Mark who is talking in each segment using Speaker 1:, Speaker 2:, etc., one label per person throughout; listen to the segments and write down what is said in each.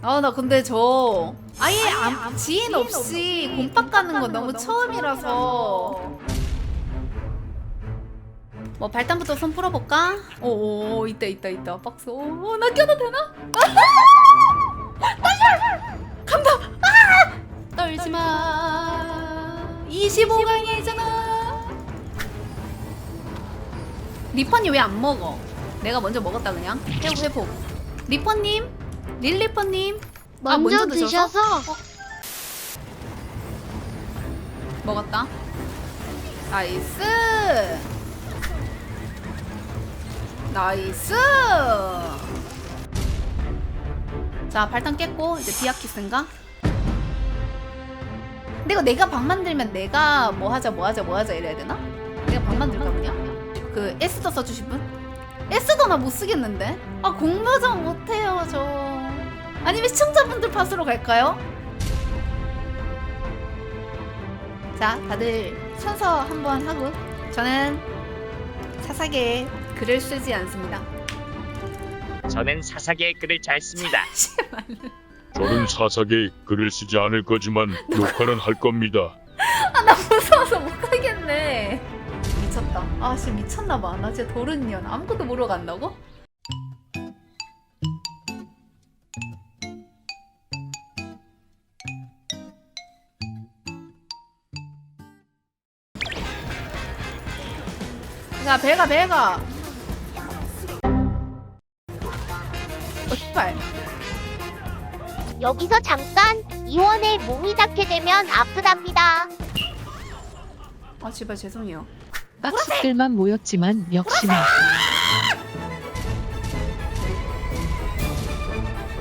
Speaker 1: 아 나 근데 저 아예 안- 지인 없이 공박 가는 건 너무 처음이라서. 뭐 발단부터 손 풀어볼까? 오오 있다 있다 있다. 박스 오나 껴도 되나? 떨려 간다! 아! 떨지마. 25강이잖아. 리펀이 왜안 먹어? 내가 먼저 먹었다 그냥. 회복 회복 리퍼님 릴리퍼님 아,
Speaker 2: 먼저
Speaker 1: 드셔서?
Speaker 2: 드셔서
Speaker 1: 먹었다. 나이스. 나이스. 자, 발탄 깼고 이제 비아키스인가? 근데 이거 내가 방 만들면 내가 뭐 하자 뭐 하자 뭐 하자 이래야 되나? 내가 방 만들까 그냥? 그 에스더 써주실 분? 에스더 나 못 쓰겠는데? 아 공모전 못해요 저. 아니면 시청자분들 팟으로 갈까요? 자, 다들 순서 한번 하고 저는 사사게 글을 쓰지 않습니다.
Speaker 3: 저는 사사게 글을 잘 씁니다.
Speaker 4: 저는 사사게 글을 쓰지 않을 거지만 녹화는 할 겁니다.
Speaker 1: 아, 나 무서워서 못 가겠네. 미쳤다. 아, 씨 미쳤나 봐. 나 진짜 도른년 아무것도 모르고 간다고? 자, 배가 배가. 어, 씨발.
Speaker 2: 여기서 잠깐 이원의 몸이 닿게 되면 아프답니다.
Speaker 1: 아, 제발 죄송해요.
Speaker 5: 빡식들만 모였지만 역시나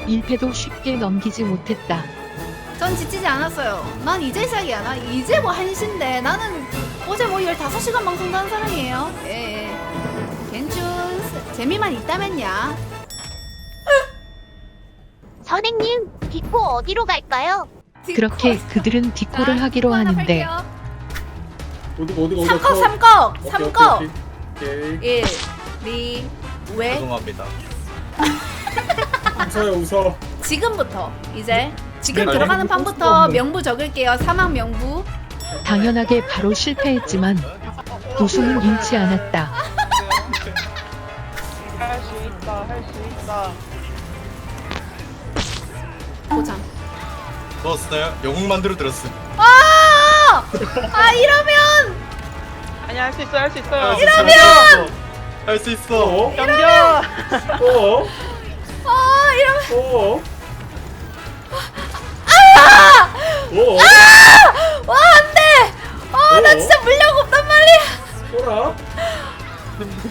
Speaker 5: 1패도 쉽게 넘기지 못했다.
Speaker 1: 전 지치지 않았어요. 난 이제 시작이야. 나 이제 뭐 한시인데 나는 어제 뭐 15시간 방송도 한 사람이에요. 예. 예. 괜춘. 재미만 있다면야.
Speaker 2: 선생님, 딛고 어디로 갈까요?
Speaker 5: 그렇게 그들은 디코를 하기로 하는데
Speaker 6: 어디 어디 어디
Speaker 1: 삼꺽 삼꺽
Speaker 6: 오케이,
Speaker 1: 삼꺽.
Speaker 6: 오케이, 오케이.
Speaker 1: 1, 2, 왜?
Speaker 7: 죄송합니다.
Speaker 6: 웃어요 웃어
Speaker 1: 지금부터 이제 지금
Speaker 6: 네,
Speaker 1: 들어가는
Speaker 6: 아니,
Speaker 1: 판부터. 명부 적을게요. 사망 명부.
Speaker 5: 당연하게 바로 실패했지만 우승은 잃지 않았다.
Speaker 7: 할 수 있다, 할 수 있다.
Speaker 1: 보장.
Speaker 7: 넣었어요? 영웅 만들어 들었어.
Speaker 1: 아! 아 이러면
Speaker 8: 아니 할 수 있어 할 수 있어요
Speaker 7: 이러면 할 수 있어.
Speaker 6: 어?
Speaker 8: 덤벼
Speaker 6: 어?
Speaker 1: 아 이러면
Speaker 6: 어? 어?
Speaker 1: 와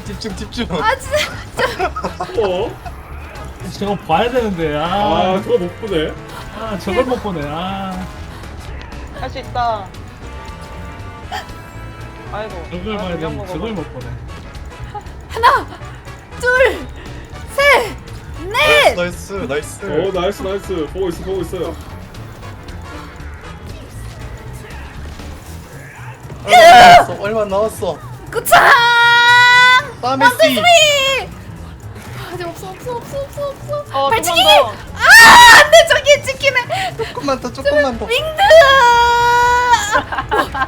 Speaker 7: 집중 집중.
Speaker 1: 아 진짜.
Speaker 6: 어?
Speaker 9: 저거 봐야 되는데 아,
Speaker 6: 아 그거 못 보네
Speaker 9: 아 저걸 못 보네 아
Speaker 8: 할 수 있다 아이고
Speaker 9: 저걸
Speaker 8: 아,
Speaker 9: 봐야 되는데
Speaker 8: 먹어봐.
Speaker 9: 저걸 못 보네
Speaker 1: 하나, 둘, 셋, 넷.
Speaker 7: 나이스 나이스.
Speaker 6: 어 나이스 나이스 보고 있어 보고 있어요
Speaker 7: 얼마 나왔어? 얼마 나왔어?
Speaker 1: 구창.
Speaker 7: 파메시.
Speaker 1: 아직 없어 없어 없어 없어 없어.
Speaker 8: 어,
Speaker 1: 발치기.
Speaker 8: 조금 더.
Speaker 1: 아 안돼 저기 찍히네.
Speaker 7: 조금만 더 조금만 더.
Speaker 1: 윙드.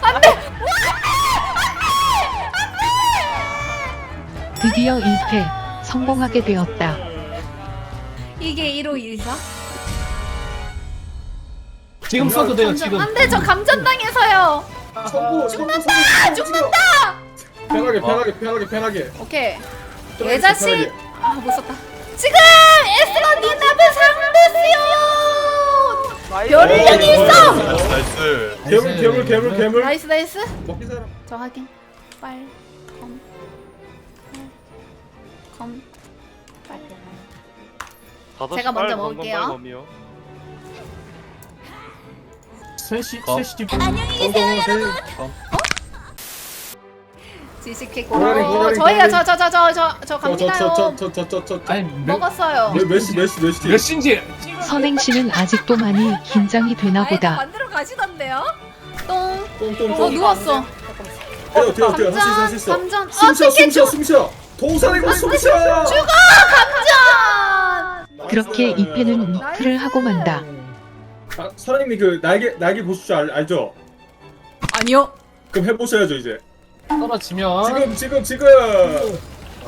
Speaker 1: 안돼.
Speaker 5: 드디어 1패 성공하게 되었다.
Speaker 1: 이게 1호 1사?
Speaker 9: 지금 써도 돼요 지금
Speaker 1: 안돼 저 감전당해서요.
Speaker 6: 성부
Speaker 1: 죽는다 죽는다.
Speaker 6: 편하게 편하게 편하게 편하게
Speaker 1: 오케이.
Speaker 6: 좀
Speaker 1: 개자식.
Speaker 6: 편하게.
Speaker 1: 아못 썼다. 지금 에스더 니나베 상대스요.
Speaker 8: 나이스.
Speaker 1: 별을 있어.
Speaker 7: 나이스.
Speaker 6: 괴물 괴물 괴물 괴물
Speaker 1: 나이스 나이스.
Speaker 6: 먹기 사람
Speaker 1: 저 확인. 빨. 컴. 컴. 빨. 제가 먼저 먹을게요.
Speaker 7: 어?
Speaker 9: 셋이
Speaker 1: 안녕히
Speaker 6: 어,
Speaker 1: 계세요.
Speaker 6: 어,
Speaker 1: 지식했고.
Speaker 6: 고라니, 고라니,
Speaker 1: 저희야
Speaker 6: 고라니.
Speaker 1: 저 저 저 저 저저 갑니다요.
Speaker 6: 저저저저저저저
Speaker 9: 아니 몇,
Speaker 1: 먹었어요.
Speaker 6: 메시 메시 메시
Speaker 9: 몇 시인지
Speaker 5: 선행 씨는 아직도 많이 긴장이 되나
Speaker 1: 아예
Speaker 5: 보다.
Speaker 1: 만들어 가시던데요. 똥. 어
Speaker 6: 똥똥똥
Speaker 1: 누웠어.
Speaker 6: 뛰어 뛰어 뛰어 할수 있어 할수 있어
Speaker 1: 감전. 어
Speaker 6: 숨쉬어
Speaker 1: 티켓
Speaker 6: 숨쉬어
Speaker 1: 줘.
Speaker 6: 숨쉬어 동산의 거 숨쉬어
Speaker 1: 죽어 감전.
Speaker 5: 그렇게 이패는 노크를 하고 만다.
Speaker 6: 아, 사장님이 그 날개 날개 보실 줄 알, 알죠?
Speaker 1: 아니요.
Speaker 6: 그럼 해보셔야죠 이제.
Speaker 9: 떨어지면
Speaker 6: 지금 지금 지금.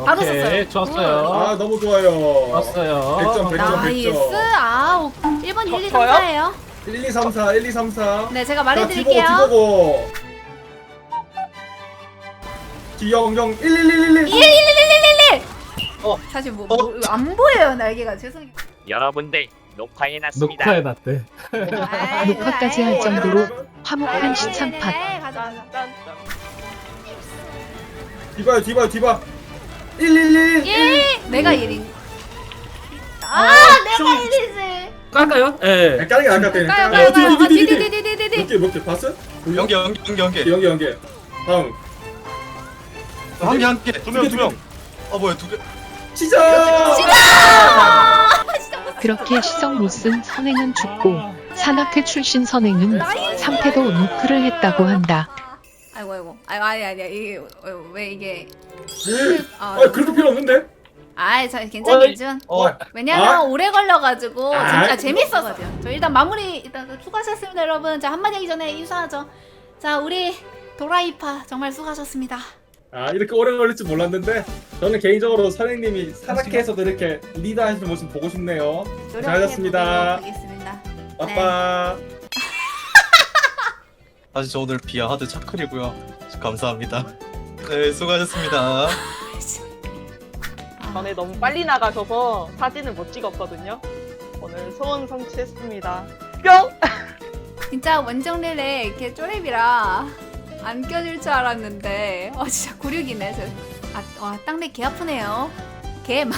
Speaker 1: 바로
Speaker 9: 오케이,
Speaker 1: 썼어요.
Speaker 9: 좋았어요.
Speaker 6: 아 너무 좋아요.
Speaker 9: 좋았어요.
Speaker 6: 100점 100점
Speaker 1: 나이스.
Speaker 6: 100점.
Speaker 1: 아, 1번 1, 2, 3,
Speaker 8: 저요?
Speaker 1: 4예요.
Speaker 6: 1, 2, 3, 4 1, 2, 3, 4.
Speaker 1: 네, 제가
Speaker 6: 자,
Speaker 1: 말해드릴게요.
Speaker 6: 뒤보고 뒤보고. 기영영 1, 1, 1, 1, 1.
Speaker 1: 1, 1, 1, 1, 1, 1.
Speaker 7: 어.
Speaker 1: 사실 뭐,
Speaker 7: 어.
Speaker 1: 뭐, 안 보여요, 날개가. 죄송해요.
Speaker 3: 여러분들 녹화해놨습니다.
Speaker 9: 녹화해놨대.
Speaker 1: 아이,
Speaker 5: 녹화까지 할
Speaker 1: 아이,
Speaker 5: 정도로 화목한.
Speaker 1: 네, 가자, 가자.
Speaker 6: 뒤 봐요 뒤봐요 뒤봐. 1, 1, 1, 1.
Speaker 1: 1 내가 1인 아, 내가 1이지
Speaker 9: 깔까요? 예.
Speaker 6: 까는 게것 같아.
Speaker 1: 까요
Speaker 6: 어,
Speaker 1: 까요
Speaker 6: 뒤,
Speaker 1: 까요
Speaker 6: 뒤,
Speaker 1: 아,
Speaker 6: 뒤, 뒤, 뒤.
Speaker 1: 디디디디디디
Speaker 6: 몇 개, 몇개 봤어?
Speaker 7: 연계 연계 연계 연계
Speaker 6: 연계, 연계. 다음.
Speaker 7: 한개 한개
Speaker 6: 두 명, 두 명.
Speaker 7: 어 뭐야 두개
Speaker 6: 시작!
Speaker 5: 그렇게 시성 못쓴 선행은 죽고 산악회 출신 선행은 3패도 노크를 했다고 한다.
Speaker 1: 아이고 아이고 아이고 아니 아니야 이게 어, 왜 이게
Speaker 6: 아, 그렇게 필요 없는데?
Speaker 1: 아이 자 괜찮겠죠
Speaker 7: 어
Speaker 1: 왜냐면
Speaker 6: 아.
Speaker 1: 오래 걸려가지고
Speaker 6: 아.
Speaker 1: 진짜 재밌었어요. 저 일단 마무리 일단 수고하셨습니다 여러분. 자 한마디 하기 전에 인사하죠. 자 우리 도라이파 정말 수고하셨습니다.
Speaker 6: 아, 이렇게 오래 걸릴 줄 몰랐는데, 저는 개인적으로 선생님이 산악회에서도 이렇게 리드하시는 모습 보고 싶네요. 잘하셨습니다.
Speaker 1: 하겠습니다.
Speaker 6: 빠빠.
Speaker 7: 사실 저 오늘 비아 하드 차클이고요 감사합니다 네 수고하셨습니다
Speaker 8: 전에 너무 빨리 나가셔서 사진을 못 찍었거든요. 오늘 소원 성취했습니다. 뿅!
Speaker 1: 진짜 원정릴에 이렇게 쪼렙이라 안 껴줄 줄 알았는데 어 진짜. 저. 아, 와 땅내 개 아프네요. 개 막.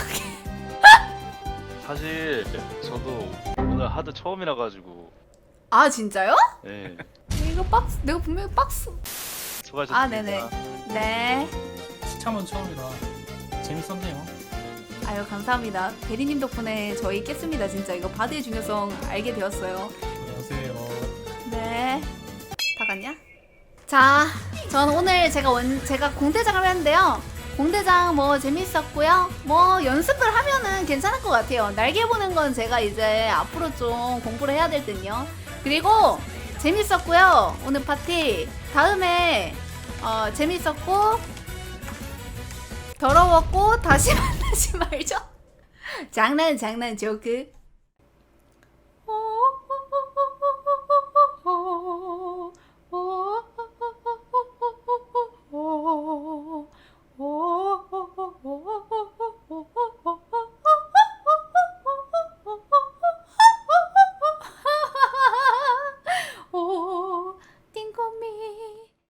Speaker 10: 사실 저도 오늘 하드 처음이라 가지고
Speaker 1: 아 진짜요?
Speaker 10: 예
Speaker 1: 이거 박스 내가 분명히 박스.
Speaker 10: 수고하셨습니다.
Speaker 1: 아 네네. 네.
Speaker 9: 시참은 처음이라 재밌었네요.
Speaker 1: 아유 감사합니다. 베리님 덕분에 저희 깼습니다. 진짜 이거 바드의 중요성 알게 되었어요.
Speaker 9: 안녕하세요.
Speaker 1: 네. 다 갔냐? 자, 전 오늘 제가 원 제가 공대장을 했는데요. 공대장 뭐 재밌었고요. 뭐 연습을 하면은 괜찮을 것 같아요. 날개 보는 건 제가 이제 앞으로 좀 공부를 해야 될 듯요. 그리고 재밌었고요. 오늘 파티 다음에 어 재밌었고 더러웠고 다시 만나지 말죠. 장난 장난 조크.